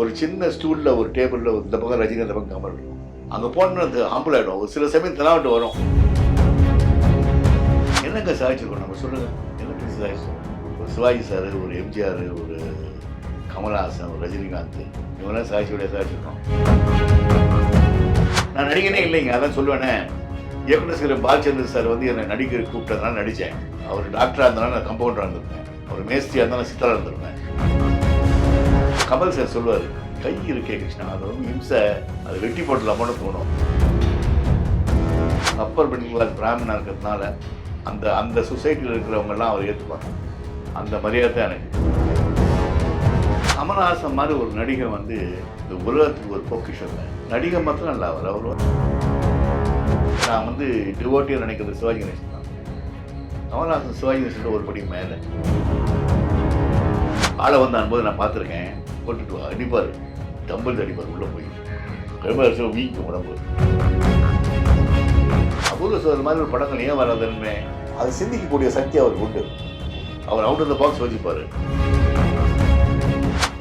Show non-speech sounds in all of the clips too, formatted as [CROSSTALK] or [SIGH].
ஒரு சின்ன ஸ்டூலில் ஒரு டேபிளில் இந்த பக்கம் ரஜினி அந்த பக்கம் கமல். இருக்கும் அங்கே போனோம்னா அது ஹம்பிள் ஆகிடும் ஒரு சில சமயம் தலாவிட்டு வரும். என்னங்க சாதிச்சிருக்கோம் நம்ம? சொல்லுங்கள் என்ன சாதிச்சிருக்கோம்? ஒரு சிவாஜி சார் ஒரு எம்ஜிஆர் ஒரு கமல்ஹாசன் ஒரு ரஜினிகாந்த். இவங்களாம் சாதிச்சுடைய சாதிச்சிருக்கோம். நான் நடிகனே இல்லைங்க. அதான் சொல்லுவேனே. இயக்குனர் சில பாலச்சந்திர சார் வந்து என்னை நடிக்க கூப்பிட்டதுனால நடித்தேன் அவர் டாக்டராக இருந்தாலும் நான் கம்பவுண்டராக இருந்திருப்பேன். அவர் மேஸ்திரியாக இருந்தாலும் சித்தராக இருந்திருப்பேன். கமல் சார் சொல்லுவார் கை இருக்கே கிருஷ்ணா அது வந்து இம்சை அது வெட்டி போட்டலாமோன்னு தோணும். அப்பர் மிடில் கிளாஸ் பிராமணாக இருக்கிறதுனால அந்த அந்த சொசைட்டியில் இருக்கிறவங்கெல்லாம் அவர் ஏற்றுப்பாங்க அந்த மரியாதை தான் எனக்கு. கமல்ஹாசன் மாதிரி ஒரு நடிகை வந்து இந்த உலகத்துக்கு ஒரு பொக்கிஷம் நடிகை மாத்திரம் இல்லை அவர் அவர் நான் வந்து டிவோட்டியாக நினைக்கிறது சிவாஜி கணேசன் தான். கமல்ஹாசன் சிவாஜி கணேசன் ஒரு படி மேலே. ஆளை வந்து அனுபவம் நான் பார்த்துருக்கேன். போட்டுட்டு வா. அடிப்பார் டம்பிள் அடிப்பார் உள்ளே போய். கருமாரிசம் வீக்கும் உடம்பு. அபூர்வ சோதர் மாதிரி ஒரு படங்கள் ஏன் வராதுன்னு? அது சிந்திக்கக்கூடிய சக்தி அவருக்கு உண்டு. அவர் அவுட் ஆஃப் த பாக்ஸ் யோசிப்பார்.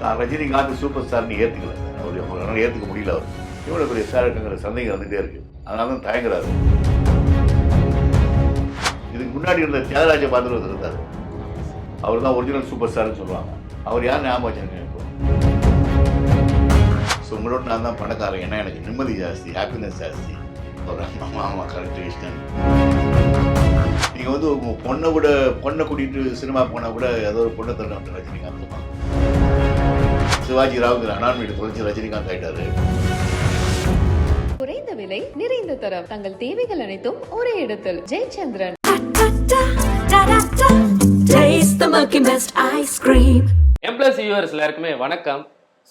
நான் ரஜினிகாந்த் சூப்பர் ஸ்டார்னு ஏற்றுக்கல அவர் அவரால் ஏற்றுக்க முடியல அவர். இவ்வளோ பெரிய ஸ்டார் இருக்குங்கிற சந்தேகம் வந்துகிட்டே இருக்கு. அதனால தான் தயங்குறாரு. இதுக்கு முன்னாடி இருந்த தியாகராஜ பாத்திரம் இருந்தார். அவர் தான் ஒரிஜினல் சூப்பர் ஸ்டார்னு சொல்லுவாங்க. அவர் யார் ஞாபகம் வச்சிருக்கேன் இப்போ? ஸோ உங்களோட நான் தான் பணக்காரன். ஏன்னா எனக்கு நிம்மதி ஜாஸ்தி ஹாப்பினஸ் ஜாஸ்தி. ஒரு அம்மா ஆமா கரெக்ட் கிருஷ்ணன் நீங்கள் வந்து உங்கள் பொண்ணை கூட பொண்ணை கூட்டிகிட்டு சினிமா போனால் கூட ஏதோ ஒரு பொண்ணை வந்து ரஜினிகாந்த் சிவாஜி ராவுங்கிற அனான்மீட்டு தொலைச்சி ரஜினிகாந்த் ஆயிட்டாரு. குறைந்த விலை நிறைந்த தரம். தங்கள் தேவைகள் அனைத்தும் ஒரே இடத்தில். Jayachandran. Taste the Milky Mist ice cream. M plus viewers எல்லாருக்குமே வணக்கம்.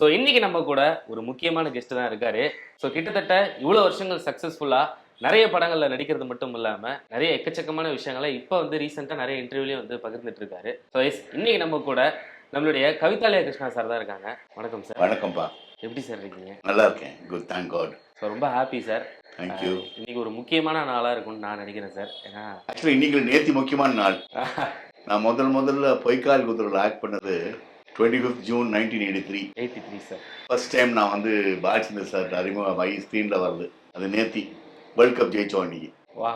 ஸோ இன்னைக்கு நம்ம கூட ஒரு முக்கியமான கெஸ்ட் தான் இருக்காரு. ஸோ கிட்டத்தட்ட இவ்வளோ வருஷங்கள் சக்ஸஸ்ஃபுல்லாக நிறைய படங்களில் நடிக்கிறது மட்டும் இல்லாமல் நிறைய எக்கச்சக்கமான விஷயங்களை இப்போ வந்து ரீசெண்டாக நிறைய இன்டர்வியூலையும் வந்து பகிர்ந்துட்டு இருக்காரு. ஸோ எஸ் இன்னைக்கு நம்ம கூட நம்மளுடைய கவிதாலயா கிருஷ்ணா சார் தான் இருக்காங்க. வணக்கம் சார் வணக்கம்ப்பா. எப்படி சார் இருக்கீங்க? நல்லா இருக்கேன். குட் தேங்க் காட் ஸோ ரொம்ப ஹாப்பி சார் தேங்க்யூ இன்னைக்கு ஒரு முக்கியமான நாளாக இருக்கும்னு நான் நினைக்கிறேன் சார் ஏன்னா ஆக்சுவலி இன்னைக்கு நேத்தி முக்கியமான நாள். [LAUGHS] நான் முதல் முதல்ல பொய்க்கால் குதிரையில் ஆக்ட் பண்ணது twenty fifth June nineteen eighty three eighty three sir first time நான் வந்து பாலச்சந்தர் சார் அறிமுகமாகி ஸ்க்ரீனில் வருது அது நேத்தி வேர்ல்ட் கப் ஜெயிச்சோம் அன்னைக்கு. வா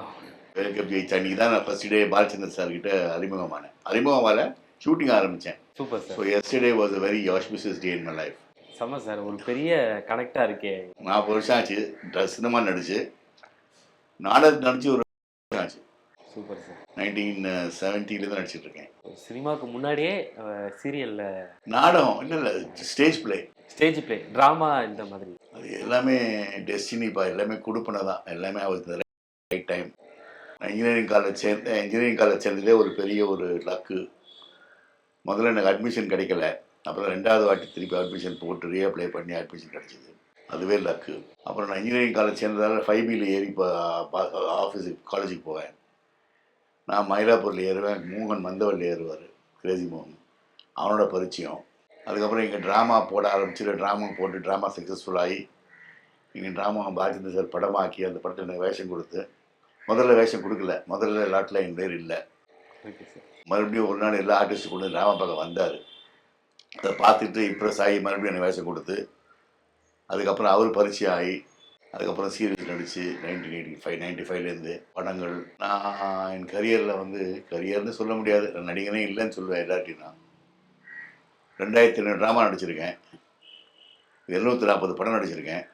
வேர்ல்ட் கப் ஜெயிச்ச அன்னைக்கு தான் நான் ஃபர்ஸ்ட் டே பாலச்சந்தர் சார் கிட்ட அறிமுகமானேன் அறிமுகமால ஷூட்டிங் ஆரம்பித்தேன் super so sir yesterday was a very auspicious day in my life செம்ம சார் ஒரு பெரிய கனெக்டாக இருக்கே. நாற்பது வருஷம் ஆச்சு. ட- சினிமா நடிச்சு. நாடகம் நடிச்சு ஒரு ஆச்சு. Super sir. நைன்டீன் செவன்ட்டிலேருந்து நடிச்சிட்டு இருக்கேன் சினிமாவுக்கு முன்னாடியே சீரியல்ல நாடகம் இல்லை இல்லை stage play. Stage play drama இந்த மாதிரி. அது எல்லாமே டெஸ்டினிப்பா எல்லாமே கொடுப்பனை தான். எல்லாமே அவர் ரைட் டைம் இன்ஜினியரிங் காலேஜ் சேர்ந்தேன் இன்ஜினியரிங் காலேஜ் சேர்ந்ததே ஒரு பெரிய ஒரு லக்கு முதல்ல எனக்கு அட்மிஷன் கிடைக்கல. அப்புறம் ரெண்டாவது வாட்டி திருப்பி அட்மிஷன் போட்டு ரீஅப்ளை பண்ணி அட்மிஷன் கிடைச்சிது. அதுவே லக்கு அப்புறம் நான் இன்ஜினியரிங் காலேஜ் சேர்ந்ததால ஃபைவ் பியில் ஏறி ஆஃபீஸுக்கு காலேஜுக்கு போவேன். நான் மயிலாப்பூரில் ஏறுவேன் மோகன் மந்தவல்ல ஏறுவார் கிரேசி மோகன். அவனோட பரிச்சயம். அதுக்கப்புறம் இங்கே ட்ராமா போட ஆரம்பிச்சு ட்ராமா போட்டு ட்ராமா சக்ஸஸ்ஃபுல் ஆகி இங்கே ட்ராமா பாரதிந்த சார் படமாக்கி அந்த படத்தில் எனக்கு வேஷம் கொடுத்து முதல்ல வேஷம் கொடுக்கல. முதல்ல லாட்டில் என் பேர் இல்லை. மறுபடியும் ஒரு நாள் எல்லா ஆர்டிஸ்ட் கொண்டு ட்ராமா பார்க்க வந்தார். அதை பார்த்துட்டு இம்ப்ரெஸ் ஆகி மறுபடியும் எனக்கு வேஷம் கொடுத்து அதுக்கப்புறம் அவர் பரிச்சயம் ஆகி அதுக்கப்புறம் சீரியஸ் நடித்து நைன்டீன் எயிட்டி ஃபைவ் நைன்டி ஃபைவ்லேருந்து படங்கள். நான் என் கரியரில் வந்து கரியர்னு சொல்ல முடியாது. நான் நடிகனே இல்லைன்னு சொல்லுவேன் எல்லார்ட்டையும் நான். ரெண்டாயிரத்தி ஐநூறு ட்ராமா நடிச்சிருக்கேன். எழுநூற்றி நாற்பது படம் நடிச்சிருக்கேன்.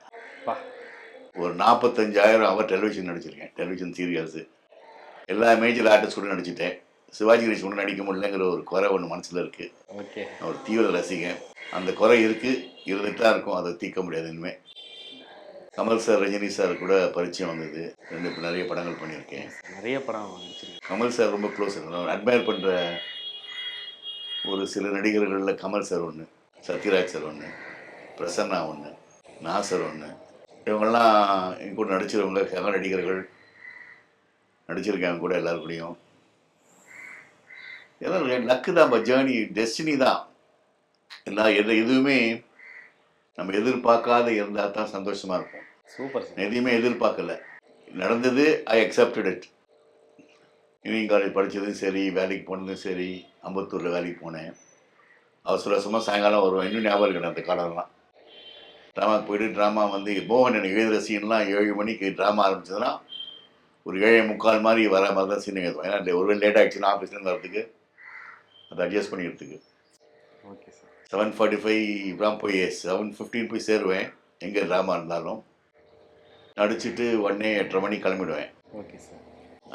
ஒரு நாற்பத்தஞ்சாயிரம் அவர் டெலிவிஷன் நடிச்சிருக்கேன். டெலிவிஷன் சீரியல்ஸு எல்லா மேஜர் ஆர்டிஸ்ட் கூட நடிச்சிட்டேன். சிவாஜி கணேஷ் கூட நடிக்க முடியலங்கிற ஒரு குறை ஒன்று மனசில் இருக்குது ஓகே. ஒரு தீவிர ரசிகன். அந்த குறை இருக்குது இருந்துட்டு தான் இருக்கும். அதை தீர்க்க முடியாது இனிமேல் கமல் சார் ரஜினி சார் கூட பரிச்சயம் வந்தது. ரெண்டு இப்ப நிறைய படங்கள் பண்ணியிருக்கேன். நிறைய படம் நடிச்சிருக்கேன் கமல் சார் ரொம்ப க்ளோஸ் அட்மையர் பண்ணுற ஒரு சில நடிகர்களில் கமல் சார் ஒன்று சத்யராஜ் சார் ஒன்று பிரசன்னா ஒன்று நாசர் ஒன்று இவங்கெல்லாம் என் கூட நடிச்சிருவங்க சக நடிகர்கள் நடிச்சிருக்காங்க கூட எல்லாரு கூடயும் எல்லாம் லக்கு தான் ஜேர்னி டெஸ்டினி தான். எல்லா எது எதுவுமே நம்ம எதிர்பார்க்காத இருந்தால் தான் சந்தோஷமாக இருக்கும் சூப்பர் எதையுமே எதிர்பார்க்கல. நடந்தது I accepted it engineering college படித்ததும் சரி வேலைக்கு போனதும் சரி அம்பத்தூரில் வேலைக்கு போனேன். அவசர அவசரமாக சாயங்காலம் வருவேன். இன்னும் ஞாபகம் இருக்கு அந்த காலம்லாம். ட்ராமாக்கு போயிட்டு ட்ராமா வந்து மோகன் எனக்கு எழுதுகிற சீன்லாம் ஏழு மணிக்கு ட்ராமா ஆரம்பிச்சதுன்னா ஒரு ஏழை முக்கால் மாதிரி வர மாதிரி தான் சீன் எழுதுவோம் ஏன்னா ஒரு லேட் ஆகிடுச்சுன்னா ஆஃபீஸ்லேருந்து வரதுக்கு அதை அட்ஜஸ்ட் பண்ணிக்கிறதுக்கு. Okay sir seven forty five தான் போய் செவன் ஃபிஃப்டீன் போய் சேருவேன். எங்கே ட்ராமா இருந்தாலும். நடிச்சிட்டு உடனே எட்டரை மணிக்கு கிளம்பிடுவேன். Okay sir.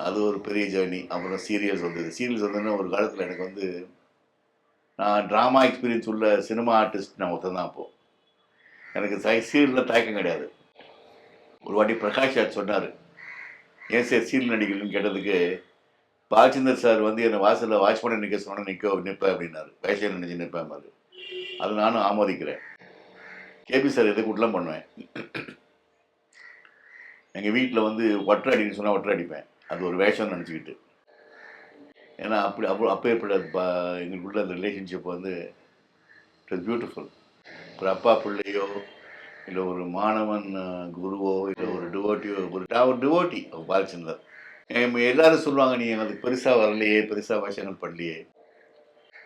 அது ஒரு பெரிய ஜேர்னி அப்புறம் சீரியல்ஸ் வந்தது. சீரியல்ஸ் வந்ததுன்னா ஒரு காலத்தில் எனக்கு வந்து நான் ட்ராமா எக்ஸ்பீரியன்ஸ் உள்ள சினிமா ஆர்டிஸ்ட் நான் ஒருத்தன் தான் அப்போது எனக்கு சீரியலில் தயக்கம் கிடையாது. ஒரு வாட்டி பிரகாஷ் ராஜ் சொன்னார் ஏன் சார் சீரியல் நடிக்கிறீங்கன்னு கேட்டதுக்கு பாலச்சந்தர் சார் வந்து என்னை வாசலில் வாட்ச் பண்ண நிற்க சொன்ன நிற்க நிற்பேன் அப்படின்னாரு. வேஷம் நினைச்சு நிற்பேன் மாதிரி அது நானும் ஆமோதிக்கிறேன். கேபி சார் எதுக்கு உட்லாம் பண்ணுவேன்? எங்கள் வீட்டில் வந்து ஒற்றை அடின்னு சொன்னால் ஒற்றை அடிப்பேன் அது ஒரு வேஷம்னு நினச்சிக்கிட்டு. ஏன்னா அப்படி அப்போ அப்பேற்பட்ட ப எங்களுக்குள்ள அந்த ரிலேஷன்ஷிப் வந்து இட் இஸ் பியூட்டிஃபுல் ஒரு அப்பா பிள்ளையோ இல்லை ஒரு மாணவன் குருவோ இல்லை ஒரு டிவோட்டியோ ஒரு ஒரு டிவோட்டி பாலச்சந்தர் எல்லாரும் சொல்லுவாங்க நீ எனக்கு பெருசாக வரலையே பெருசாக வேஷங்கள் பண்ணலையே.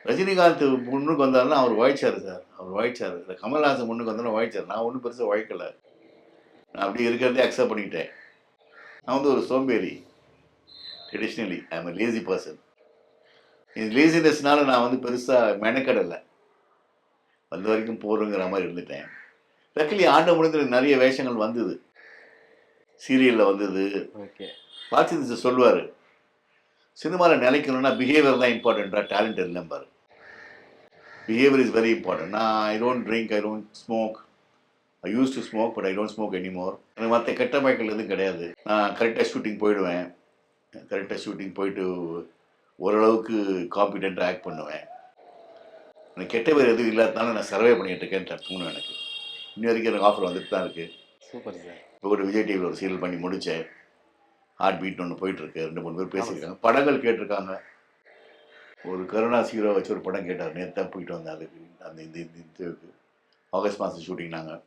ரஜினிகாந்த் முன்னுக்கு வந்தாருன்னா அவர் வாய்ச்சார் சார். அவர் வாய்ச்சார். இந்த கமல்ஹாசன் முன்னுக்கு வந்தாலும் வாய்ச்சார். நான் ஒன்றும் பெருசாக வாய்க்கலை. நான் அப்படி இருக்கிறதே அக்செப்ட் பண்ணிக்கிட்டேன். நான் வந்து ஒரு சோம்பேறி. Traditionally I am lazy person இந்த லேசினஸ்னால நான் வந்து பெருசாக மெனக்கடலை. வந்த வரைக்கும் போகிறோங்கிற மாதிரி இருந்துட்டேன். லக்கிலி ஆண்டு முடிந்து நிறைய வேஷங்கள் வந்தது. சீரியலில் வந்தது. ஓகே பார்த்து சொல்லுவார் சினிமாவில் நிலைக்கணும்னா பிஹேவியர் தான் இம்பார்ட்டண்ட்டா டேலண்ட் இல்லைம்பார். பிஹேவியர் இஸ் வெரி இம்பார்ட்டன்ட் நான் I don't drink I don't smoke I used to smoke but I don't smoke anymore எனக்கு மற்ற கெட்ட பழக்கங்கள் எதுவும் கிடையாது. நான் கரெக்டாக ஷூட்டிங் போயிடுவேன். கரெக்டாக ஷூட்டிங் போயிட்டு ஓரளவுக்கு காம்பிடென்ட்டாக ஆக்ட் பண்ணுவேன். எனக்கு கெட்ட பேர் எதுவும் இல்லாதனால நான் சர்வே பண்ணிட்டு இருக்கேன்னு தோணும் எனக்கு. இன்னி வரைக்கும் எனக்கு ஆஃபர் வந்துட்டு தான் இருக்குது சூப்பர் சார் இப்போ ஒரு விஜய் டிவியில் ஒரு சீரியல் பண்ணி முடித்தேன் ஹார்ட் பீட் ஒன்று போயிட்டுருக்கு ரெண்டு மூணு பேர் பேசியிருக்காங்க. படங்கள் கேட்டிருக்காங்க. ஒரு கருணாஸ் ஹீரோ வச்சு ஒரு படம் கேட்டார். நேற்று தான் போயிட்டு வந்தேன் அதுக்கு. அந்த இந்த இதுக்கு. ஆகஸ்ட் மாதம் ஷூட்டிங் நாங்கள்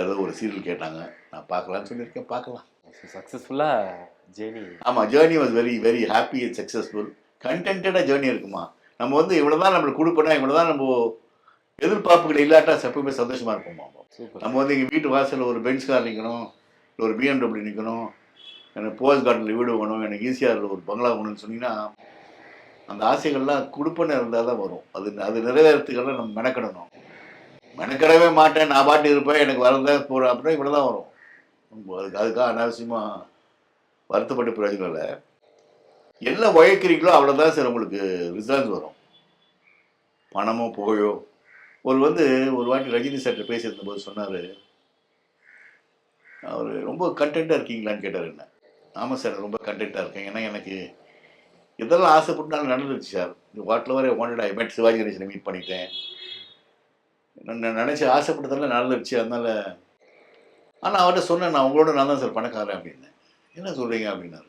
ஏதோ ஒரு சீரியல் கேட்டாங்க. நான் பார்க்கலான்னு சொல்லியிருக்கேன். பார்க்கலாம். சக்ஸஸ்ஃபுல்லாக ஜேர்னி ஆமாம் journey was very very happy and successful கண்டென்டாக journey இருக்குமா? நம்ம வந்து இவ்வளோ தான் நம்மளுக்கு கொடுப்போனா இவ்வளோ தான் நம்ம எதிர்பார்ப்புகள் இல்லாட்டா எப்பவுமே சந்தோஷமாக இருப்போமா? நம்ம வந்து எங்கள் வீட்டு வாசலில் ஒரு பென்ஸ் கார் நிற்கணும் இல்லை ஒரு பிஎம்டபிள்யூ நிற்கணும் எனக்கு போஸ்ட் கார்டில் வீடு வேணும் எனக்கு ஈஸியாக ஒரு பங்களா வேணும்னு சொன்னீங்கன்னா அந்த ஆசைகள்லாம் கொடுப்பன இருந்தால் தான் வரும். அது அது நிறைவேறத்துக்கெல்லாம் நம்ம மெனக்கிடணும். மெனக்கிடவே மாட்டேன். நான் பாட்டு இருப்பேன். எனக்கு வரதா போகிறேன் அப்படின்னா இவ்வளோ தான் வரும். அதுக்கு அதுக்காக அனாவசியமாக வருத்தப்பட்டு பிரயோஜனம் இல்லை. என்ன உழைக்கிறீங்களோ அவ்வளோதான் சார் உங்களுக்கு ரிசல்ட் வரும். பணமோ புகழோ ஒரு வந்து ஒரு வாட்டி ரஜினி சார்கிட்ட பேசியிருந்த போது சொன்னார் அவர் ரொம்ப கண்டென்ட்டாக இருக்கீங்களான்னு கேட்டார் என்ன. ஆமாம் சார் ரொம்ப கண்டென்ட்டாக இருக்கேன். ஏன்னா எனக்கு இதெல்லாம் ஆசைப்பட்டாலும் நடந்துருச்சு சார் வாட்டில் வர ஒன் ஐ மெட் சிவாஜி கணேசனை மீட் பண்ணிட்டேன். நினச்சி ஆசைப்பட்டதெல்லாம் நடந்துருச்சு அதனால். ஆனால் அவர்கிட்ட சொன்னேன் நான் உங்களோட நான் தான் சார் பணக்காரன் அப்படின்னேன் என்ன சொல்கிறீங்க அப்படின்னாரு.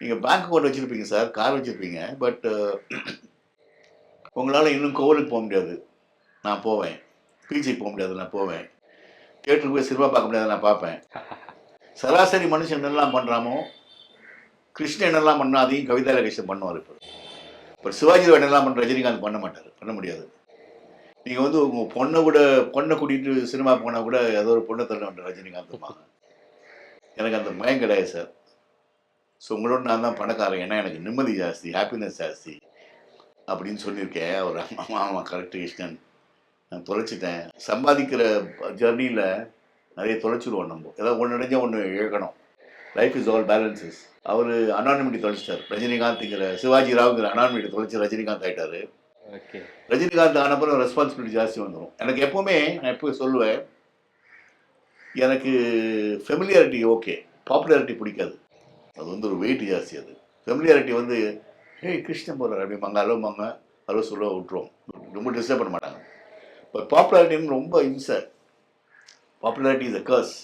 நீங்கள் பேங்க் அக்கௌண்ட் வச்சுருப்பீங்க சார் கார் வச்சுருப்பீங்க பட் உங்களால் இன்னும் கோவிலுக்கு போக முடியாது. நான் போவேன். பீச்சுக்கு போக முடியாது நான் போவேன். தேட்டருக்கு போய் சினிமா பார்க்க முடியாது நான் பார்ப்பேன். சராசரி மனுஷன் என்னெல்லாம் பண்ணுறாமோ கிருஷ்ணன் என்னெல்லாம் பண்ணா அதையும் கவிதா லகேஷன் பண்ணுவார் இப்போ. இப்போ சிவாஜி என்னெல்லாம் பண்ணுற ரஜினிகாந்த் பண்ண மாட்டார் பண்ண முடியாது. நீங்கள் வந்து உங்கள் பொண்ணை கூட பொண்ணை கூட்டிகிட்டு சினிமா போனால் கூட ஏதோ ஒரு பொண்ணை தள்ள வேண்டாம் ரஜினிகாந்த் எனக்கு அந்த பயம் கிடையாது சார் ஸோ உங்களோட நான் தான் பணக்காரன். ஏன்னா எனக்கு நிம்மதி ஜாஸ்தி ஹாப்பினஸ் ஜாஸ்தி. அப்படின்னு சொல்லியிருக்கேன். அவர் ஆமாம் ஆமாம் கரெக்டு கிருஷ்ணன் நான் தொலைச்சிட்டேன். சம்பாதிக்கிற ஜர்னியில் நிறைய தொலைச்சிருவோம் நம்ம. ஏதாவது ஒன்று நினைஞ்சா ஒன்று இழக்கணும் லைஃப் இஸ் ஆல் பேலன்சஸ் அவர் அனானிமிட்டி தொலைச்சிட்டார். ரஜினிகாந்த்ங்கிற சிவாஜி ராவ்ங்கிற அனானிமிட்டி தொலைச்சி ரஜினிகாந்த் ஆகிட்டார் ரஜினிகாந்த் ஆனப்பறம் ரெஸ்பான்சிபிலிட்டி ஜாஸ்தி வந்துடும் எனக்கு எப்போவுமே நான் எப்போ சொல்லுவேன் எனக்கு ஃபெமிலியாரிட்டி ஓகே பாப்புலாரிட்டி பிடிக்காது. அது வந்து ஒரு வெயிட் ஜாஸ்தி அது. ஃபெமிலியாரிட்டி வந்து ஹே கிருஷ்ணன் போகிறார் அப்படிம்பாங்க. அலோமாங்க அலோ சொல்ல விட்டுருவோம். ரொம்ப டிஸ்டர்ப் பண்ண மாட்டாங்க. பட் பாப்புலாரிட்டின்னு ரொம்ப இம்சை popularity is a curse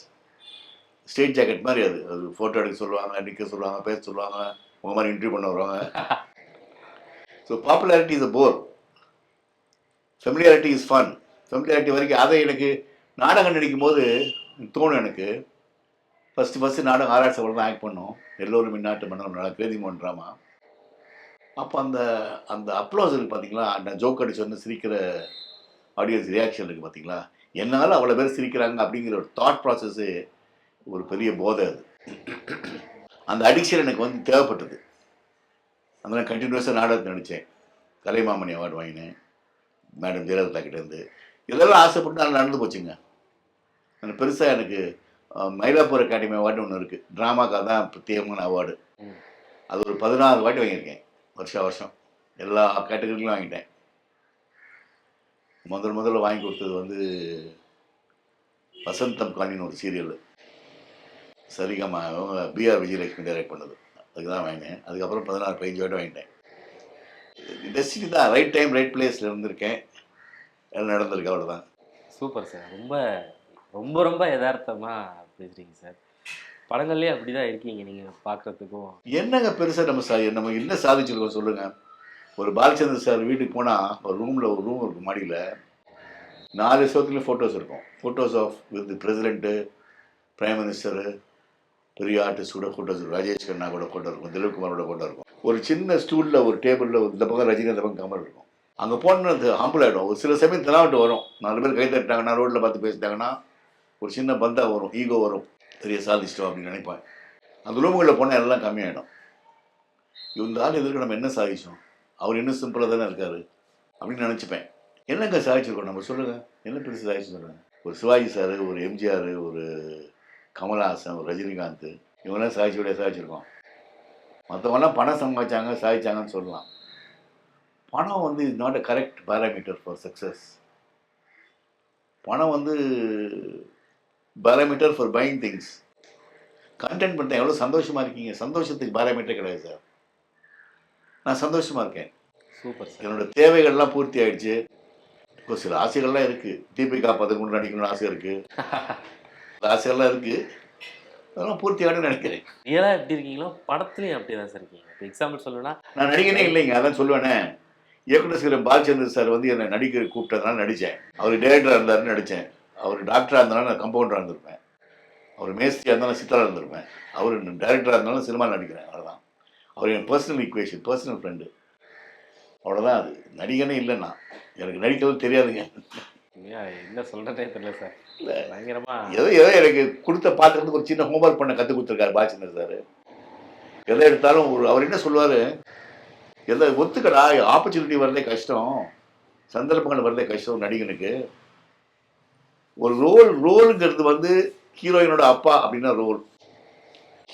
straitjacket மாதிரி அது. அது ஃபோட்டோ எடுக்க சொல்லுவாங்க நிற்க சொல்லுவாங்க பேச சொல்லுவாங்க உங்கள் மாதிரி இன்டர்வியூ பண்ண வருவாங்க. So popularity is a bore familiarity is fun familiarity வரைக்கும் அதை எனக்கு நாடகம் நடிக்கும் போது தோணும் எனக்கு. ஃபஸ்ட்டு ஃபஸ்ட்டு நாடகம் ஆராய்ச்சி சபையில் தான் ஆக்ட் பண்ணோம். எல்லோரும் மின்னாட்டு மன்னர் நல்லா கிரேதி ட்ராமா. அப்போ அந்த அந்த அப்ளோஸ் இருக்குது பார்த்தீங்களா அந்த ஜோக் அடிச்சு வந்து சிரிக்கிற ஆடியன்ஸ் ரியாக்ஷன் இருக்குது பார்த்தீங்களா என்னால் அவ்வளோ பேர் சிரிக்கிறாங்க அப்படிங்கிற ஒரு தாட் ப்ராசஸ்ஸு ஒரு பெரிய போதை அது. அந்த அடிக்ஷன் எனக்கு வந்து தேவைப்பட்டது. அதனால் கண்டினியூஸாக நாடகத்தை நடித்தேன் கலைமாமணி அவார்டு வாங்கினேன். மேடம் ஜெயலலிதா கிட்டேருந்து. இதெல்லாம் ஆசைப்பட்டு நல்லா நடந்து போச்சுங்க. எனக்கு பெருசாக எனக்கு மயிலாப்பூர் அகாடமி அவார்டு ஒன்று இருக்குது ட்ராமாக்காக தான் பிரத்யேகமான அவார்டு. அது ஒரு பதினாறு வாட்டி வாங்கியிருக்கேன். வருஷம் வருஷம். எல்லா கேட்டகரியிலும் வாங்கிட்டேன். முதல் முதல்ல வாங்கி கொடுத்தது வந்து வசந்தம் காணின்னு ஒரு serial. Saregama PR Vijayalakshmi direct பண்ணது. அதுக்கு தான் வாங்கினேன். அதுக்கப்புறம் பதினாறு பதினஞ்சு வாட்டி வாங்கிட்டேன். டெஸ்டினி தான் ரைட் டைம் ரைட் பிளேஸில் இருந்திருக்கேன். நடந்திருக்கு அவ்வளோதான் சூப்பர் சார் ரொம்ப ரொம்ப ரொம்ப யதார்த்தமா பேசுறீங்க சார் படங்கள்லயே அப்படிதான் இருக்கீங்க நீங்க பார்க்கறதுக்கும் என்னங்க பெருசாக நம்ம சா நம்ம என்ன சாதிச்சிருக்கோம் சொல்லுங்கள் ஒரு பாலச்சந்தர் சார் வீட்டுக்கு போனால் ஒரு ரூமில் ஒரு ரூம் இருக்கும் மாடியில். நாலு சோத்துலேயும் ஃபோட்டோஸ் இருக்கும். Photos of with president prime minister பெரிய ஆர்டிஸ்ட் கூட கூட்டம் இருக்கும் ராஜேஷ் கண்ணா கூட ஃபோட்டோ இருக்கும் திலீப் குமாரோட இருக்கும் ஒரு சின்ன ஸ்டூலில் ஒரு டேபிளில் இந்த பக்கம் ரஜினி அந்த பக்கம் கமல் இருக்கும். அங்கே போனால் அது ஹம்பிள் ஆகிடும் ஒரு சில சமயம் தினாவிட்டு வரும். நாலு பேர் கை தட்டினாங்கன்னா ரோட்டில் பார்த்து பேசிட்டாங்கன்னா ஒரு சின்ன பந்தா வரும். ஈகோ வரும். பெரிய சாதிச்சிட்டோம் அப்படின்னு நினைப்பேன் அந்த ரூமுகளில் போனால் எல்லாம் கம்மியாயிடும். இந்த ஆள் எதிர்க்க நம்ம என்ன சாதிச்சோம்? அவர் இன்னும் சிம்பிளாக தானே இருக்காரு அப்படின்னு நினச்சிப்பேன். என்னங்க சாதிச்சிருக்கோம் நம்ம? சொல்லுங்கள் என்ன பெருசு சாதிச்சு சொல்லுங்கள் ஒரு சிவாஜி சார் ஒரு எம்ஜிஆர் ஒரு கமல்ஹாசன் ரஜினிகாந்த் இவங்களாம் சாதிச்சு விட சாதிச்சிருக்கோம். மற்றவங்களாம் பணம் சம்பாதிச்சாங்க சாதிச்சாங்கன்னு சொல்லலாம். பணம் வந்து is not a correct parameter for success பணம் வந்து parameter for buying things content பண்ணுறேன் எவ்வளோ சந்தோஷமாக இருக்கீங்க? சந்தோஷத்துக்கு பேராமீட்டர் கிடையாது சார். நான் சந்தோஷமாக இருக்கேன். சூப்பர் என்னோட தேவைகள்லாம் பூர்த்தி ஆயிடுச்சு. இப்போ சில ஆசைகள்லாம் இருக்குது தீபிகா பதிமூணு நடிக்கணும்னு ஆசை இருக்குது [LAUGHS] ஆசைகள்லாம் இருக்குது அதெல்லாம் பூர்த்தி ஆகணும்னு நினைக்கிறேன். ரியலா எப்படி இருக்கீங்களோ படத்துலயும் அப்படிதான் சார் இருக்கீங்க. இப்போ எக்ஸாம்பிள் சொல்லணும்னா நான் நடிகனே இல்லைங்க. அதான் சொல்லுவேனே. இயக்குனர் சில பாலச்சந்தர் சார் வந்து என்னை நடிக்க கூப்பிட்டதுனால நடித்தேன் அவர் டேரக்டராக இருந்தாருன்னு நடித்தேன் அவர் டாக்டராக இருந்தாலும் நான் கம்பவுண்டராக இருந்திருப்பேன். அவர் மேஸ்திரியாக இருந்தாலும் சித்தராக இருந்திருப்பேன். அவர் டைரக்டராக இருந்தாலும் சினிமா நடிக்கிறேன். அவ்வளோதான் அவர் என் பர்சனல் ஈக்குவேஷன் பர்சனல் ஃப்ரெண்டு அவ்வளோதான் அது. நடிகனே இல்லைண்ணா எனக்கு நடிக்கிறது தெரியாதுங்க. என்ன தெரியல சார். இல்ல. பயங்கரமா ஏதோ ஏதோ எனக்கு கொடுத்த பாத்திரத்துக்கு ஒரு சின்ன ஹோம்ஒர்க் பண்ண கற்றுக் கொடுத்துருக்காரு பாலச்சந்தர் சார். எதை எடுத்தாலும் ஒரு அவர் என்ன சொல்லுவார்? எதை ஒத்துக்கடா ஆப்பர்ச்சுனிட்டி வரதே கஷ்டம். சந்தர்ப்பங்கள் வரதே கஷ்டம் நடிகனுக்கு. ஒரு ரோல் ரோலுங்கிறது வந்து ஹீரோயினோட அப்பா அப்படின்னா ரோல்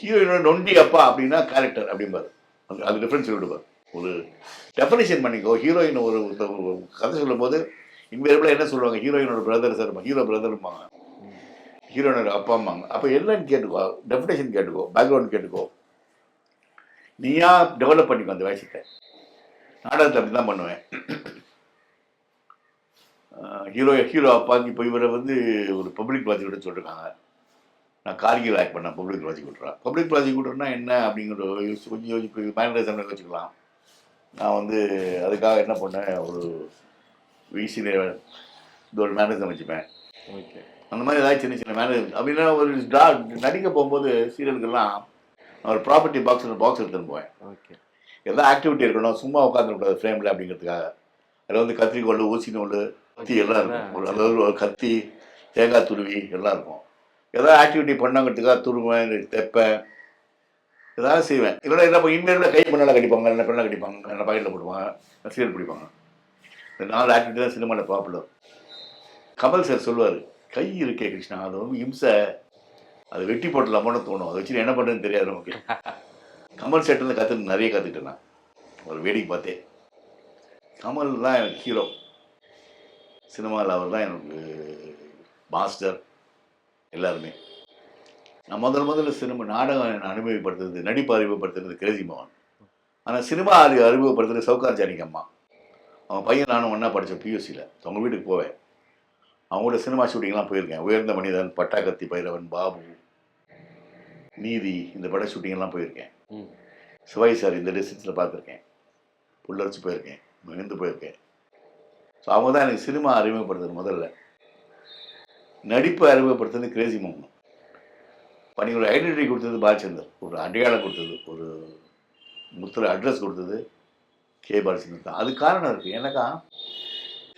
ஹீரோயினோட நொண்டி அப்பா அப்படின்னா கேரக்டர் அப்படிம்பாரு. அது- டிஃப்ரென்ஸ் விடுவார் ஒரு டெஃபனிஷன் பண்ணிக்கோ ஹீரோயின் ஒரு கதை சொல்லும்போது இன்வேரபிளாக என்ன சொல்லுவாங்க? ஹீரோயினோட பிரதர் சார் ஹீரோ பிரதர்ம்பாங்க ஹீரோயினோட அப்பா அம்மாங்க அப்போ என்னன்னு கேட்டுக்கோ டெஃபினேஷன் கேட்டுக்கோ பேக்ரவுண்ட் கேட்டுக்கோ. நீயா டெவலப் பண்ணிக்கோ அந்த வயசத்தை நாடகத்தில் அப்படி தான் பண்ணுவேன் ஹீரோ ஹீரோ அப்பா இப்போ இவரை வந்து ஒரு பப்ளிக் ப்ராசிக்யூட்டர்னு சொல்லியிருக்காங்க நான் கார்கில் ஆக்ட் பண்ணேன் பப்ளிக் ப்ராசிக்யூட்டராக பப்ளிக் ப்ராசிக்யூட்டர்னா என்ன அப்படிங்கிற யோசி- கொஞ்சம் யோசிப்பு மேனரிசம் வச்சுக்கலாம் நான் வந்து அதுக்காக என்ன பண்ணேன் ஒரு விசியில் இது ஒரு மேனரிசம் வச்சுப்பேன் ஓகே அந்த மாதிரி ஏதாவது சின்ன சின்ன மேனேஜ் அப்படின்னா ஒரு டா நடிக்க போகும்போது சீரியலுக்கெல்லாம் ஒரு ப்ராப்பர்ட்டி பாக்ஸ் பாக்ஸ் எடுத்துன்னு போவேன். ஓகே எதாவது ஆக்டிவிட்டி இருக்கணும் சும்மா உட்காந்துருக்கூடாது ஃப்ரேமில் அப்படிங்கிறதுக்காக. அதில் வந்து கத்திரிக்கோல் ஊசி நூல் கத்தி எல்லாம் இருக்கும். ஒரு அதாவது ஒரு கத்தி தேங்காய் துருவி எல்லாம் இருக்கும். ஏதாவது ஆக்டிவிட்டி பண்ணாங்கிறதுக்காக துருவேன் தைப்பேன். ஏதாவது செய்வேன். இல்லைன்னா என்ன இன்மேல கை பண்ணலாம் கடிப்பாங்க என்ன பெண்ணாக கடிப்பாங்க என்ன பாக்கெட்டில் போடுவாங்க சீரியல் பிடிப்பாங்க. இந்த நாலு ஆக்டிவிட்டி தான் சினிமாவில் பாப்புலர் கமல் சார் சொல்லுவார் கை இருக்கே கிருஷ்ணா அது இம்சை. அது வெட்டி போட்டலாமோன்னு தோணும். அதை வச்சு என்ன பண்ணுறதுன்னு தெரியாது நமக்கு. கமல் சேட்டில் கற்று நிறைய கற்றுக்கிட்டேன் நான். ஒரு வேடிக்கை பார்த்தேன் கமல் தான் எனக்கு ஹீரோ சினிமாவில் அவர் தான் எனக்கு மாஸ்டர் எல்லாருமே. நான் முதல் முதல்ல சினிமா நாடகம் என்னை அனுபவப்படுத்துறது நடிப்பு அறிமுகப்படுத்துறது கிரேசி மோகன் ஆனால் சினிமா அறி அறிமுகப்படுத்துறது சவுகார் ஜானிக்கு அம்மா. அவன் பையன் நானும் ஒன்றா படித்தேன் பியூசியில் அவங்க வீட்டுக்கு போவேன். அவங்களோட சினிமா ஷூட்டிங்லாம் போயிருக்கேன். உயர்ந்த மனிதன் பட்டாக்கத்தி பைரவன் பாபு நீதி இந்த பட ஷூட்டிங்லாம் போயிருக்கேன். ம். சிவாஜி சார் இந்த டிஸ்டன்ஸில் பார்த்துருக்கேன். புல்லரிச்சு போயிருக்கேன். மிகுந்து போயிருக்கேன். ஸோ அவங்க தான் எனக்கு சினிமா அறிமுகப்படுத்துறது முதல்ல. நடிப்பு அறிமுகப்படுத்துறது கிரேசி மோகன் பணி ஒரு ஐடென்டிட்டி கொடுத்தது பாலச்சந்தர். ஒரு அடையாளம் கொடுத்தது. ஒரு முத்திர அட்ரஸ் கொடுத்தது. கே பாலச்சந்தர் தான். அது காரணம் இருக்குது என்னக்கா?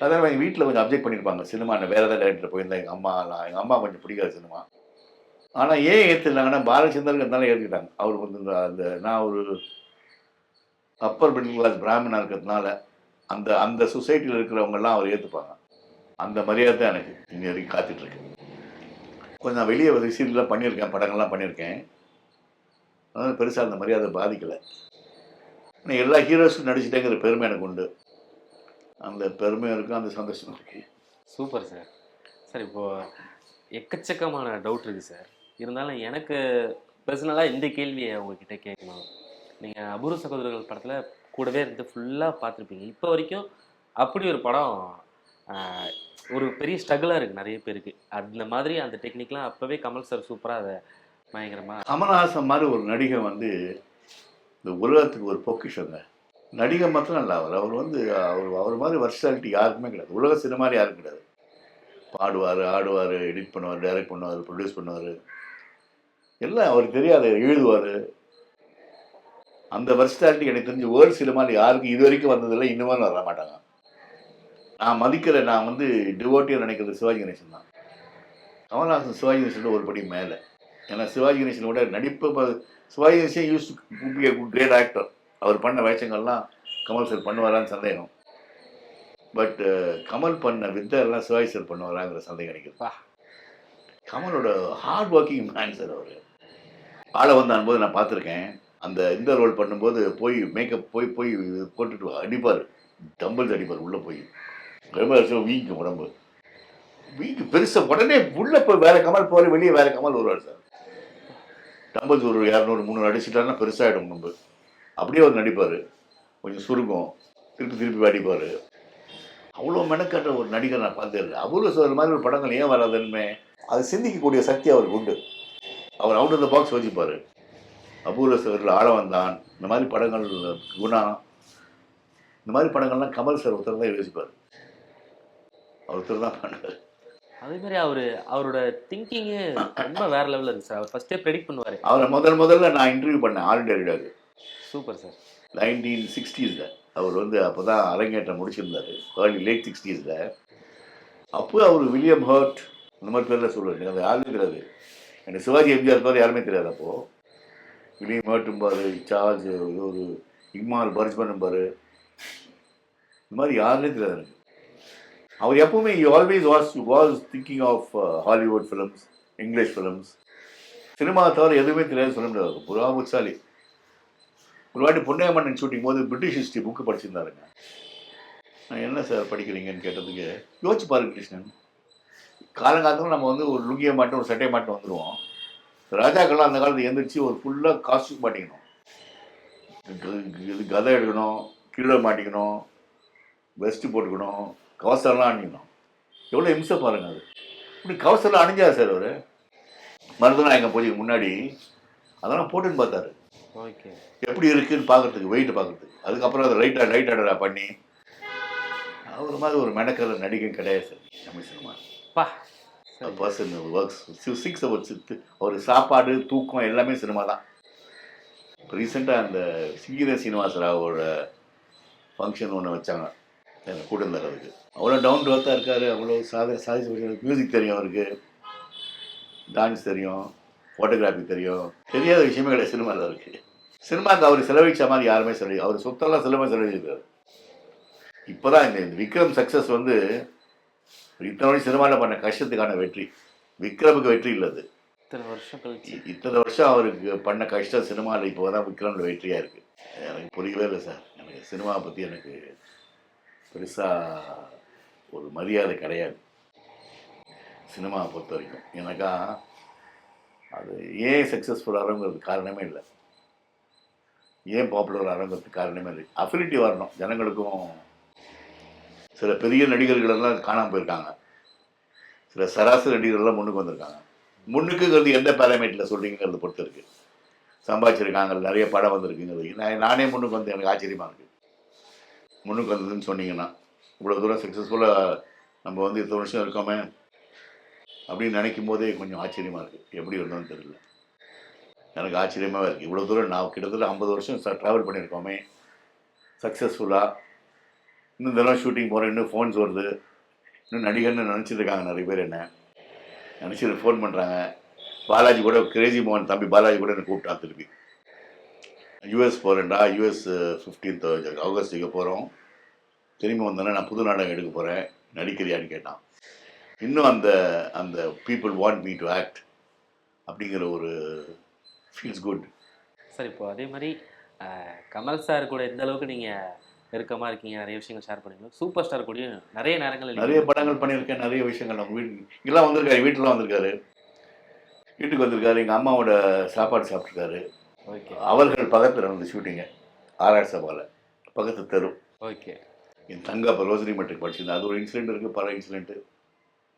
சாதாரண எங்கள் வீட்டில் கொஞ்சம் அப்ஜெக்ட் பண்ணியிருப்பாங்க சினிமா வேறு ஏதாவது டேரக்டர் போயிருந்தேன் எங்கள் அம்மா எங்கள் அம்மா கொஞ்சம் பிடிக்காது சினிமா. ஆனால் ஏன் ஏற்றுனாங்கன்னா பாலச்சந்தருக்கு இருந்தாலும் ஏற்றுக்கிட்டாங்க அவர் வந்து அந்த நான் ஒரு அப்பர் மிடில் கிளாஸ் பிராமணாக இருக்கிறதுனால அந்த அந்த சொசைட்டியில் இருக்கிறவங்கெல்லாம் அவர் ஏற்றுப்பாங்க அந்த மரியாதை தான் எனக்கு இன்னி வரைக்கும் காத்துட்ருக்கு கொஞ்சம் நான் வெளியே வந்து சீரியல்லாம் பண்ணியிருக்கேன் படங்கள்லாம் பண்ணியிருக்கேன் அதனால் பெருசாக அந்த மரியாதை பாதிக்கலை. ஆனால் எல்லா ஹீரோஸும் நடிச்சிட்டேங்கிற பெருமை எனக்கு உண்டு. அந்த பெருமையும் இருக்கும் அந்த சந்தோஷம் இருக்கு. சூப்பர் சார் சார் இப்போ எக்கச்சக்கமான டவுட் இருக்கு சார் இருந்தாலும் எனக்கு பர்சனலாக இந்த கேள்வியை உங்ககிட்ட கேட்கணும். நீங்கள் அபூர்வ சகோதரர்கள் படத்தில் கூடவே இருந்து ஃபுல்லாக பார்த்துருப்பீங்க. இப்போ வரைக்கும் அப்படி ஒரு படம் ஒரு பெரிய ஸ்ட்ரகிளாக இருக்குது நிறைய பேருக்கு. அந்த மாதிரி அந்த டெக்னிக்லாம் அப்போவே கமல் சார் சூப்பராக அதை பயங்கரமாக கமல்ஹாசன் மாதிரி ஒரு நடிகை வந்து இந்த உலகத்துக்கு ஒரு பொக்கிஷங்க. நடிகை மாத்திரம் இல்லை அவர் அவர் வந்து அவர் அவர் மாதிரி வர்ஷாலிட்டி யாருக்குமே கிடையாது. உலக சினிமா யாருக்கும் கிடையாது. பாடுவார் ஆடுவார் எடிட் பண்ணுவார் டைரக்ட் பண்ணுவார் ப்ரொடியூஸ் பண்ணுவார். எல்லாம் அவருக்கு தெரியாது எழுதுவார். அந்த வர்ஷாலிட்டி எனக்கு தெரிஞ்சு வேர்ல்டு சினிமாவில் யாருக்கும் இது வரைக்கும் வந்ததில்லை இன்னுமே வர மாட்டாங்க. நான் மதிக்கிற நான் வந்து டிவோட்டியாக நினைக்கிறது சிவாஜி கணேசன் தான். கமல்ஹாசன் சிவாஜி கணேசன் ஒரு படி மேலே. ஏன்னா சிவாஜி கணேசனோட நடிப்பு ப- use Ganesan use good great actor அவர் பண்ண வேஷங்கள்லாம் கமல் சார் பண்ணுவாரான்னு சந்தேகம். பட் uh, கமல் பண்ண வித்தெல்லாம் சிவாஜி சார் பண்ணுவாராங்கிற சந்தேகம் நினைக்கிறப்பா கமலோட ஹார்ட் ஒர்க்கிங் மேன் சார் அவர். ஆள வந்தான் போது நான் பார்த்துருக்கேன். அந்த இந்த ரோல் பண்ணும்போது போய் மேக்கப் போய் போய் போட்டுட்டு அடிப்பார். டம்பிள்ஸ் அடிப்பார் உள்ளே போய். ரொம்ப வருஷம் வீக்கு உடம்பு. வீக்கு பெருசாக உடனே உள்ளே போய் வேறு கமல் போகிற வெளியே வேறு கமல் வருவார் சார் டம்பிள்ஸ் ஒரு இரநூறு முந்நூறு அடிச்சிட்டாருன்னா பெருசாகிடும் நம்ம அப்படியே அவர் நடிப்பார். கொஞ்சம் சுருங்கும். திருப்பி திருப்பி அடிப்பார் அவ்வளோ மெனக்கட்ட ஒரு நடிகர் நான் பார்த்தே அபூர்வ சோதர் மாதிரி ஒரு படங்கள் ஏன் வராதுன்னு அது சிந்திக்கக்கூடிய சக்தி அவருக்கு உண்டு. அவர் அவுட் ஆஃப் த பாக்ஸ் யோசிப்பார். அபூர்வ சோதரில் ஆழவந்தான் இந்த மாதிரி படங்கள் குணா. இந்த மாதிரி படங்கள்லாம் கமல் சார் ஒருத்தர் தான் யோசிப்பார். அவர் ஒருத்தர் தான் பண்ணார். அதே மாதிரி அவர் அவரோட திங்கிங்கே ரொம்ப வேற லெவலில் இருக்கு சார் அவர் ஃபஸ்ட்டே ப்ரெடிக்ட் பண்ணுவார். அவரை முதல் முதல்ல நான் இன்டர்வியூ பண்ணேன் ஆல் இண்டியா ரேடியோக்கு சூப்பர் சார் நைன்டீன் சிக்ஸ்டீஸில் அவர் வந்து அப்போ தான் அரங்கேற்றம் முடிச்சிருந்தார் ஏர்லி லேட் சிக்ஸ்டீஸில் அப்போ அவர் வில்லியம் ஹர்ட் இந்த மாதிரி பேரில் சொல்லுவார். எனக்கு அது யாருமே தெரியாது. எனக்கு சிவாஜி எம்ஜிஆர் பேர் யாருமே தெரியாது அப்போது வில்லியம் ஹர்ட்டும்பார் சார்ஜ் ஒரு இக்மால் பர்ஜ்மன்பார் இந்த மாதிரி யாருமே தெரியாது எனக்கு. அவர் எப்பவுமே always was was thinking of Hollywood films English films cinema தவிர எதுவுமே தெரியாது சொல்ல முடியாது. புறா புத்தாலி ஒரு வாட்டி பொன்னையம்மன் ஷூட்டிங் போது பிரிட்டிஷ் ஹிஸ்ட்ரி புக்கு படிச்சிருந்தாருங்க. நான் என்ன சார் படிக்கிறீங்கன்னு கேட்டதுக்கு யோசிச்சு பாருங்க கிருஷ்ணன். காலங்காலத்தில் நம்ம வந்து ஒரு லுங்கிய மாட்டோம் ஒரு சட்டையை மாட்டோம் வந்துடுவோம் ராஜாக்கள்லாம் அந்த காலத்தில் எந்திரிச்சு ஒரு ஃபுல்லாக காஸ்டியூம் மாட்டிக்கணும். க- இது கதை எடுக்கணும் கீழே மாட்டிக்கணும் வெஸ்ட்டு போட்டுக்கணும் கவசம்லாம் அணிக்கணும் எவ்வளோ இம்சை பாருங்க அது. இப்படி கவசம்லாம் அணிஞ்சார் சார் அவர்? மருதநாயகம் பூஜைக்கு முன்னாடி அதெல்லாம் போட்டுன்னு பார்த்தாரு. ஓகே. எப்படி இருக்குன்னு பார்க்கறதுக்கு வெயிட் பார்க்கறதுக்கு. அதுக்கப்புறம் அதை ரைட் ரைட் ஆர்டரா பண்ணி அவர் மாதிரி ஒரு மெனக்கிற நடிகை கிடையாது சார் தமிழ் சினிமா. பா. பர்சன் ஒர்க்ஸ் சிக்ஸ் அவர் சித்து அவர் சாப்பாடு தூக்கம் எல்லாமே சினிமா தான். ரீசெண்டாக அந்த சீர சீனிவாசராவோட ஃபங்க்ஷன் ஒன்று வச்சாங்க. எனக்கு கூட்டம் தரதுக்கு அவ்வளோ டவுன் டு ஒர்த்தாக இருக்கார். அவ்வளோ சாத சாதிச்சு மியூசிக் தெரியும் அவருக்கு. டான்ஸ் தெரியும் ஃபோட்டோகிராஃபி தெரியும். தெரியாத விஷயமே கிடையாது சினிமாவில் இருக்கு சினிமாவுக்கு அவர் செலவழிச்ச மாதிரி யாருமே செலவு அவர் சொத்தெல்லாம் செலவாக செலவழிச்சிருக்காரு. இப்போ தான் இந்த விக்ரம் சக்ஸஸ் வந்து இத்தனை வழி சினிமாவில் பண்ண கஷ்டத்துக்கான வெற்றி. விக்ரமுக்கு வெற்றி இல்லை அது. இத்தனை வருஷம் கழிச்சு. இத்தனை வருஷம் அவருக்கு பண்ண கஷ்டம் சினிமாவில் இப்போ தான் விக்ரமில் வெற்றியாக இருக்குது எனக்கு புரியவே இல்லை சார். எனக்கு சினிமாவை பற்றி எனக்கு பெருசாக ஒரு மரியாதை கிடையாது சினிமாவை பொறுத்த வரைக்கும் எனக்கா அது ஏன் சக்ஸஸ்ஃபுல் ஆகிறோங்கிறது காரணமே இல்லை. ஏன் பாப்புலர் ஆகிறோங்கிறதுக்கு காரணமே இல்லை. அஃபிலிட்டி வரணும். ஜனங்களுக்கும் சில பெரிய நடிகர்களெல்லாம் காணாமல் போயிருக்காங்க. சில சராசரி நடிகர்கள்லாம் முன்னுக்கு வந்திருக்காங்க. முன்னுக்குங்கிறது எந்த பேராமீட்டரில் சொல்கிறீங்கிறத பொறுத்து இருக்குது சம்பாதிச்சிருக்காங்க நிறைய படம் வந்திருக்குங்கிறது. நான் நானே முன்னுக்கு வந்து எனக்கு ஆச்சரியமாக இருக்குது முன்னுக்கு வந்ததுன்னு சொன்னீங்கன்னா இவ்வளோ தூரம் சக்ஸஸ்ஃபுல்லாக நம்ம வந்து இத்தனை வருஷம் இருக்கோமே அப்படின்னு நினைக்கும் போதே கொஞ்சம் ஆச்சரியமாக இருக்குது எப்படி இருந்தோன்னு தெரியல. எனக்கு ஆச்சரியமாக இருக்குது இவ்வளோ தூரம் நான் கிட்டத்தட்ட ஐம்பது வருஷம் ட்ராவல் பண்ணியிருக்கோமே. சக்ஸஸ்ஃபுல்லாக இன்னும் தினம் ஷூட்டிங் போகிறேன் இன்னும் ஃபோன்ஸ் வருது. இன்னும் நடிகர்னு நினச்சிட்டு இருக்காங்க நிறைய பேர் என்ன. நினச்சிட்டு ஃபோன் பண்ணுறாங்க பாலாஜி கூட கிரேஜி மோகன் தம்பி பாலாஜி கூட எனக்கு கூப்பிட்டா திருப்பி. யூஎஸ் போகிறேன்டா யூஎஸ் ஃபிஃப்டீன்த் ஆகஸ்ட்டுக்கு போகிறோம் திரும்பி வந்தோன்னே நான் புது நாடகம் எடுக்க போகிறேன் நடிக்கிறியான்னு கேட்டான். இன்னும் அந்த அந்த people want me to act அப்படிங்கிற ஒரு ஃபீல்ஸ் குட் சார் இப்போ அதே மாதிரி கமல் சார் கூட எந்த அளவுக்கு நீங்க நெருக்கமா இருக்கீங்க நிறைய விஷயங்கள் ஷேர் பண்ணீங்களோ சூப்பர் ஸ்டார் கூடயும் நிறைய நேரங்கள் நிறைய படங்கள் பண்ணியிருக்கேன் நிறைய விஷயங்கள். நம்ம வீட்டு இங்கெல்லாம் வந்திருக்காரு வீட்டிலாம் வந்திருக்காரு. வீட்டுக்கு வந்திருக்காரு எங்கள் அம்மாவோட சாப்பாடு சாப்பிட்ருக்காரு ஓகே அவர்கள் பக்கத்தில் நடந்த ஷூட்டிங்கு ஆர்ஆர் சபாவில் பக்கத்து தெரு. ஓகே என் தங்க அப்போ ரோசரி மெட்ரிக் படிச்சிருந்தேன் அது ஒரு இன்சிடென்ட் இருக்குது பல இன்சிடென்ட்டு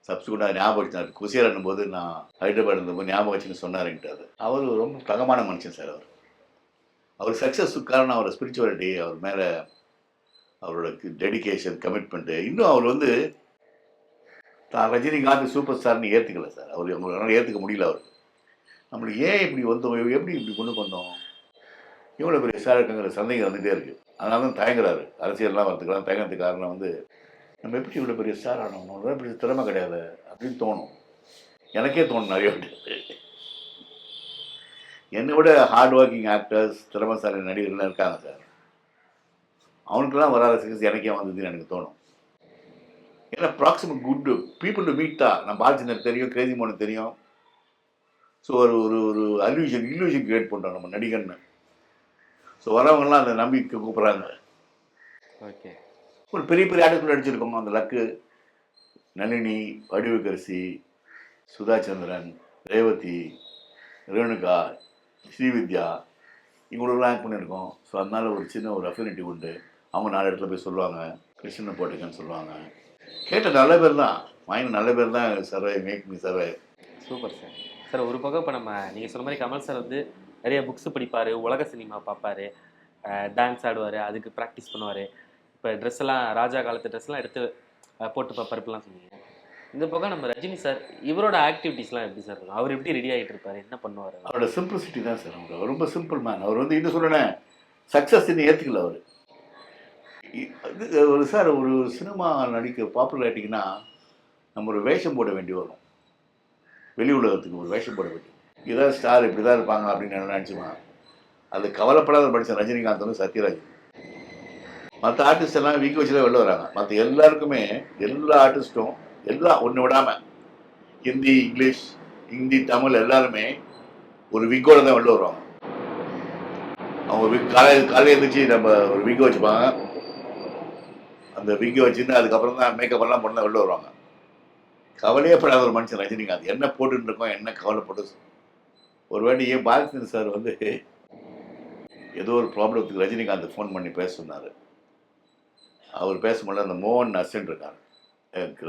சப்ஸ்டியூட்டாக ஞாபகம் வச்சார் குசியார் இருந்தபோது நான் ஹைதராபாத் இருந்தபோது ஞாபகம் வச்சுன்னு சொன்னாருன்ட்டு அது. அவர் ரொம்ப தகமான மனுஷன் சார் அவர். அவர் சக்ஸஸுக்கு காரணம் அவர் ஸ்பிரிச்சுவாலிட்டி அவர் மேலே அவரோட டெடிகேஷன் கமிட்மெண்ட்டு இன்னும் அவர் வந்து தான் ரஜினிகாந்த் சூப்பர் ஸ்டார்னு ஏற்றுக்கல சார் அவர் அவங்களால ஏற்றுக்க முடியல அவர். நம்மளுக்கு ஏன் இப்படி வந்தோம்? எப்படி இப்படி கொண்டு வந்தோம்? இவ்வளோ பெரிய சார் இருக்குங்கிற சந்தேகம் வந்துகிட்டே இருக்குது அதனால தான் தயங்குறாரு. அரசியல்லாம் வரதுக்கெல்லாம் தயங்குறதுக்கு காரணம் வந்து நம்ம எப்படி இவ்வளோ பெரிய ஸ்டார் ஆனோம்? நம்மளால இப்படி திறமை கிடையாது அப்படின்னு தோணும். எனக்கே தோணும் நிறைய என்னை விட ஹார்ட் ஒர்க்கிங் ஆக்டர்ஸ் திறமைசாலி நடிகர்கள்லாம் இருக்காங்க சார் அவனுக்கெல்லாம் வராத சிகிச்சை எனக்கே வந்ததுன்னு எனக்கு தோணும். ஏன்னா proximate good people to meet தான். நம்ம பாலச்சந்தர் தெரியும் கிரேசி மோனு தெரியும். ஸோ ஒரு ஒரு ஒரு அல்யூஷன் இல்யூஷன் கிரியேட் பண்ணுறோம் நம்ம நடிகர்னு. ஸோ வரவங்கலாம் அந்த நம்பிக்கை கூப்பிட்றாங்க. ஓகே ஒரு பெரிய பெரிய ஆட்டுக்குள்ள நடிச்சிருக்கோம் அந்த லக்கு நளினி வடிவுக்கரசி சுதாச்சந்திரன் ரேவதி ரேணுகா ஸ்ரீவித்யா இவங்களெல்லாம் ஆக்ட் பண்ணியிருக்கோம். ஸோ அதனால ஒரு சின்ன ஒரு அஃபினிட்டி உண்டு. அவங்க நாலு இடத்துல போய் சொல்லுவாங்க. கிருஷ்ணனை போட்டுக்கன்னு சொல்லுவாங்க. கேட்ட நல்ல பேர் தான். மைண்ட் நல்ல பேர் தான் survive make me survive super sir sir ஒரு பக்கம் இப்போ நம்ம நீங்கள் சொன்ன மாதிரி கமல் சார் வந்து நிறைய புக்ஸ் படிப்பார் உலக சினிமா பார்ப்பாரு டான்ஸ் ஆடுவார் அதுக்கு ப்ராக்டிஸ் பண்ணுவார். இப்போ ட்ரெஸ் எல்லாம் ராஜா காலத்து ட்ரெஸ் எல்லாம் எடுத்து போட்டு பருப்புலாம் சொன்னீங்க. இந்த பக்கம் நம்ம ரஜினி சார் இவரோட ஆக்டிவிட்டிஸ்லாம் எப்படி சார் இருக்கும்? அவர் எப்படி ரெடி ஆகிட்டு இருப்பார்? என்ன பண்ணுவார்? அவரோட சிம்பிளிசிட்டி தான் சார் அவர் ரொம்ப சிம்பிள் மேன் அவர் வந்து இன்னும் சொல்கிறேன் சக்ஸஸ் இன்னும் ஏற்றுக்கல அவர். இது ஒரு சார் ஒரு சினிமா நடிக்க பாப்புலர் ஆகிட்டிங்கன்னா நம்ம ஒரு வேஷம் போட வேண்டி வரும். வெளி உலகத்துக்கு ஒரு வேஷம் போட இதுதான் இதான் ஸ்டார் இப்படி தான் இருப்பாங்க அப்படின்னு நான் நினச்சிமா? அது கவலைப்படாத படித்த ரஜினிகாந்த் வந்து சத்யராஜ். மற்ற ஆர்டிஸ்ட் எல்லாம் வீக்க வச்சு தான் வெளில வராங்க. மற்ற எல்லாருக்குமே எல்லா ஆர்டிஸ்ட்டும் எல்லாம் ஒன்று விடாமல் ஹிந்தி இங்கிலீஷ் ஹிந்தி தமிழ் எல்லாருமே ஒரு விக்கோட தான் வெளில வருவாங்க. அவங்க விக் காலையில் காலையில் எழுந்திரிச்சு நம்ம ஒரு விக்கை வச்சுப்பாங்க. அந்த விக்கை வச்சுட்டு அதுக்கப்புறம் தான் மேக்கப் எல்லாம் பண்ண வெளில வருவாங்க. கவலையப்படாத ஒரு மனுஷன் ரஜினிகாந்த் என்ன போட்டுன்னு இருக்கோம் என்ன கவலைப்பட்டு ஒரு வாட்டி ஏன் பாலச்சந்திரன் சார் வந்து ஏதோ ஒரு ப்ராப்ளத்துக்கு ரஜினிகாந்த் ஃபோன் பண்ணி பேச சொன்னார். அவர் பேசும்போது அந்த மோகன் அசிஸ்டன்ட் இருக்கார்.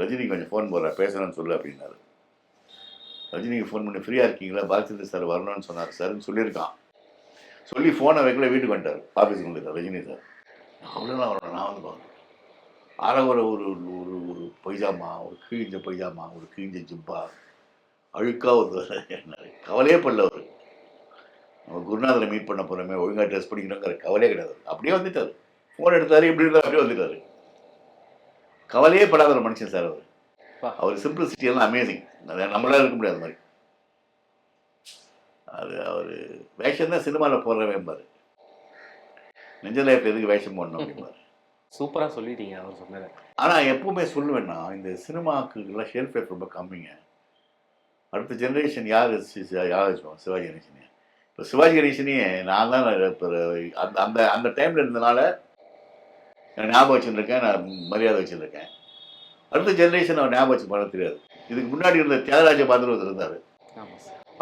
ரஜினி கொஞ்சம் ஃபோன் போடுற பேசுகிறேன்னு சொல்லு அப்படின்னாரு. ரஜினிக்கு ஃபோன் பண்ணி ஃப்ரீயாக இருக்கீங்களா? பாலச்சந்திரன் சார் வரணும்னு சொன்னார் சார்னு சொல்லியிருக்கான். சொல்லி ஃபோனை வைக்கல வீட்டுக்கு வந்துட்டார். ஆஃபீஸுக்கு வந்துட்டார் ரஜினி சார். அவ்வளோலாம் வரணும் நான் வந்து பார்க்குறேன் அறகுற ஒரு ஒரு பைஜாமா ஒரு கிழிஞ்ச பைஜாமா ஒரு கிழிஞ்ச ஜிப்பா. அழுக்காக ஒரு கவலையே படல அவர். நம்ம குருநாதரை மீட் பண்ண போகிறோமே ஒழுங்காக ட்ரெஸ் பண்ணிக்கிறோங்கிற கவலையே கிடையாது. அப்படியே வந்துட்டார். ஃபோன் எடுத்தாரு இப்படி இருந்தார் அப்படியே வந்துட்டாரு. கவலையே படாத ஒரு மனுஷன் சார் அவர். அவர் சிம்பிளிசிட்டி எல்லாம் அமேசிங் நம்மளால இருக்க முடியாது மாதிரி. அது அவர் வேஷம் தான் சினிமாவில் போடுறவன் பாரு. லைஃப் எதுக்கு வேஷம் போடணும் அப்படிம்பாரு. சூப்பராக சொல்லிட்டீங்க அவர் சொன்னதை. ஆனால் எப்பவுமே சொல்லுவேன்னா இந்த சினிமாக்குலாம் ஷெல்ஃப் லைஃப் ரொம்ப கம்மிங்க. அடுத்த ஜெனரேஷன் யார்? யார்? சிவாஜி கணேசனே இப்போ சிவாஜி கணேசனே நான் தான் இப்போ அந்த அந்த அந்த டைமில் இருந்தனால நான் ஞாபகம் வச்சுருக்கேன் நான் மரியாதை வச்சுருக்கேன் அடுத்த ஜெனரேஷன் அவர் ஞாபகம் வச்சு பண்ண தெரியாது. இதுக்கு முன்னாடி இருந்த தியாகராஜ பாத்திரம் ஒருத்தர் இருந்தார்.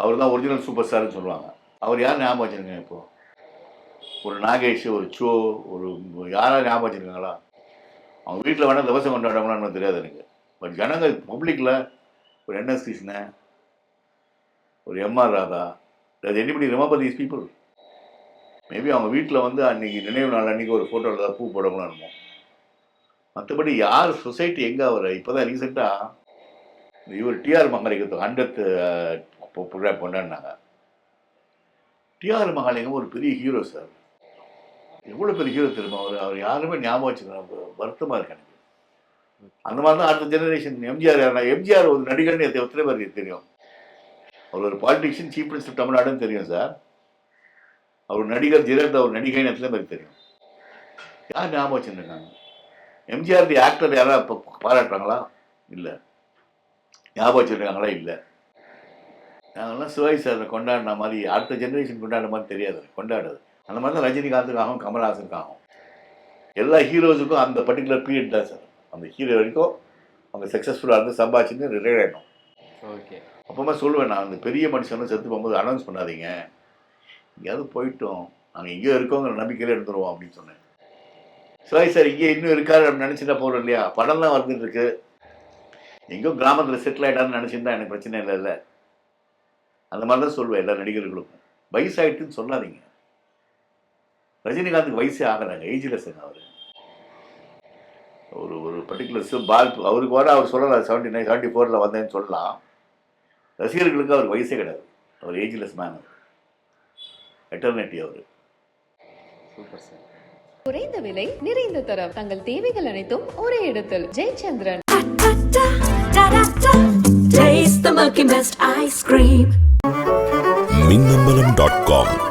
அவர் தான் ஒரிஜினல் சூப்பர் ஸ்டார்னு சொல்லுவாங்க. அவர் யார் ஞாபகம் வச்சுருக்கேன் இப்போ? ஒரு நாகேஷ் ஒரு சோ ஒரு யாராவது ஞாபகம் வச்சுருக்காங்களா? அவங்க வீட்டில் வேணால் திவசம் கொண்டாடுறாங்களான்னு தெரியாது எனக்கு. பட் ஜனங்கள் பப்ளிக்கில் ஒரு என்எஸ் கிருஷ்ணன் ஒரு எம்ஆர் ராதா அது anybody remember these people maybe அவங்க வீட்டில் வந்து அன்றைக்கி நினைவு நாள் அன்றைக்கி ஒரு ஃபோட்டோவில் ஏதாவது பூ போடணும்னு இருப்போம் மற்றபடி யார் சொசைட்டி எங்கே அவர்? இப்போ தான் ரீசெண்டாக இவர் டிஆர் மகாலிங்கத்து ஹண்ட்ரட் ப்ரோக்ராம் கொண்டாடினாங்க. டிஆர் மகாலிங்கம் ஒரு பெரிய ஹீரோ சார் எவ்வளோ பெரிய ஹீரோ தெரியுமா? அவர் அவர் யாருமே ஞாபகம் வச்சுக்கணும் வருத்தமாக இருக்கு எனக்கு. அந்த மாதிரி தான் அடுத்த ஜெனரேஷன் எம்ஜிஆர் யாரா எம்ஜிஆர் ஒரு நடிகர்னு எத்தனை பேருக்கு தெரியும்? அவர் ஒரு பாலிட்டிஷியன் சீஃப் மினிஸ்டர் தமிழ்நாடுன்னு தெரியும் சார் அவர் நடிகர் ஜெயலலிதா ஒரு நடிகைன்னு எத்தனை பேருக்கு தெரியும்? யார் ஞாபகம் வச்சுருக்காங்க எம்ஜிஆர் ஆக்டர் யாராவது இப்போ பாராட்டுறாங்களா? இல்லை. ஞாபகம் வச்சுருக்காங்களா? இல்லை. நாங்கள்லாம் சிவாஜி சாரை கொண்டாடின மாதிரி அடுத்த ஜெனரேஷன் கொண்டாடுற மாதிரி தெரியாது. கொண்டாடுறது. அந்த மாதிரி தான் ரஜினிகாந்துக்காகவும் கமல்ஹாசனுக்காகவும். எல்லா ஹீரோஸுக்கும் அந்த பர்டிகுலர் பீரியட் தான் சார். அந்த ஹீரோ வரைக்கும் அவங்க சக்ஸஸ்ஃபுல்லாக இருந்து சம்பாதிச்சுன்னு ரிட்டையர் ஆகிடணும் ஓகே. அப்போமா சொல்லுவேன் நான் அந்த பெரிய மனுஷனும் செத்து போகும்போது அனௌன்ஸ் பண்ணாதீங்க. எங்கேயாவது போயிட்டோம். நாங்கள் இங்கே இருக்கோங்கிற நம்பிக்கையில எடுத்துருவோம் அப்படின்னு சொன்னேன். சிவாஜி சார் இங்கே இன்னும் இருக்காரு அப்படின்னு நினச்சிட்டா போகிறோம் இல்லையா? படம்லாம் வந்துட்டு இருக்கு. எங்கேயோ கிராமத்தில் செட்டில் ஆகிட்டான்னு நினச்சிருந்தா எனக்கு பிரச்சனை இல்லை இல்லை அந்த மாதிரி தான் சொல்லுவேன் எல்லா நடிகர்களுக்கும். வயசாயிட்டுன்னு சொல்லாதீங்க. ரஜினிகாந்துக்கு வயசே ஆகிறாங்க ஏஜ்லெஸ்ங்க அவர். ஒரு ஒரு பர்டிகுலர் பால் அவருக்கு வர அவர் சொல்லலாம் செவன்டி நைன் செவன்டி ஃபோரில் வந்தேன்னு சொல்லலாம். ரசிகர்களுக்கு அவருக்கு வயசே கிடையாது. அவர் ஏஜ்லெஸ் மேன் அவர். எட்டர்னிட்டி அவர். சூப்பர் சார் குறைந்த விலை நிறைந்த தரம். தங்கள் தேவைகள் அனைத்தும் ஒரே இடத்தில். ஜெயச்சந்திரன். Minnambalam dot com